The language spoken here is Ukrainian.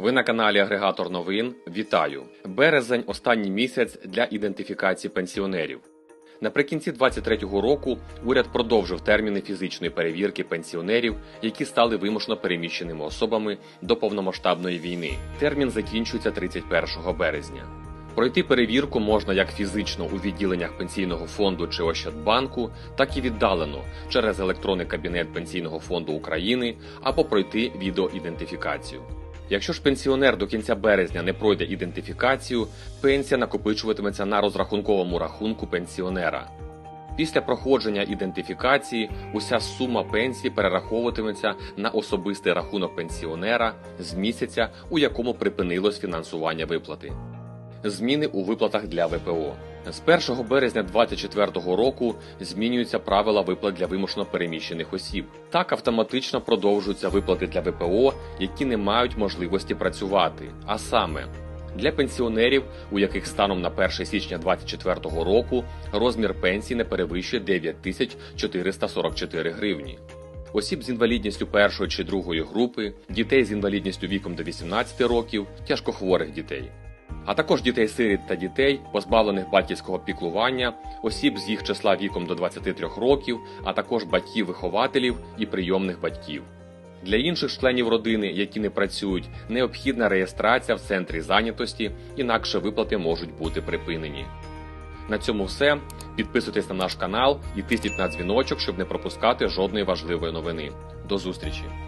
Ви на каналі Агрегатор новин. Вітаю! Березень останній місяць для ідентифікації пенсіонерів. Наприкінці 2023 року уряд продовжив терміни фізичної перевірки пенсіонерів, які стали вимушено переміщеними особами до повномасштабної війни. Термін закінчується 31 березня. Пройти перевірку можна як фізично у відділеннях пенсійного фонду чи Ощадбанку, так і віддалено через електронний кабінет Пенсійного фонду України або пройти відеоідентифікацію. Якщо ж пенсіонер до кінця березня не пройде ідентифікацію, пенсія накопичуватиметься на розрахунковому рахунку пенсіонера. Після проходження ідентифікації уся сума пенсії перераховуватиметься на особистий рахунок пенсіонера з місяця, у якому припинилось фінансування виплати. Зміни у виплатах для ВПО. З 1 березня 2024 року змінюються правила виплат для вимушено переміщених осіб. Так автоматично продовжуються виплати для ВПО, які не мають можливості працювати. А саме для пенсіонерів, у яких станом на 1 січня 2024 року розмір пенсії не перевищує 9444 гривні. Осіб з інвалідністю першої чи другої групи, дітей з інвалідністю віком до 18 років, тяжкохворих дітей а також дітей-сиріт та дітей, позбавлених батьківського піклування, осіб з їх числа віком до 23 років, а також батьків-вихователів і прийомних батьків. Для інших членів родини, які не працюють, необхідна реєстрація в центрі зайнятості, інакше виплати можуть бути припинені. На цьому все. Підписуйтесь на наш канал і тисніть на дзвіночок, щоб не пропускати жодної важливої новини. До зустрічі!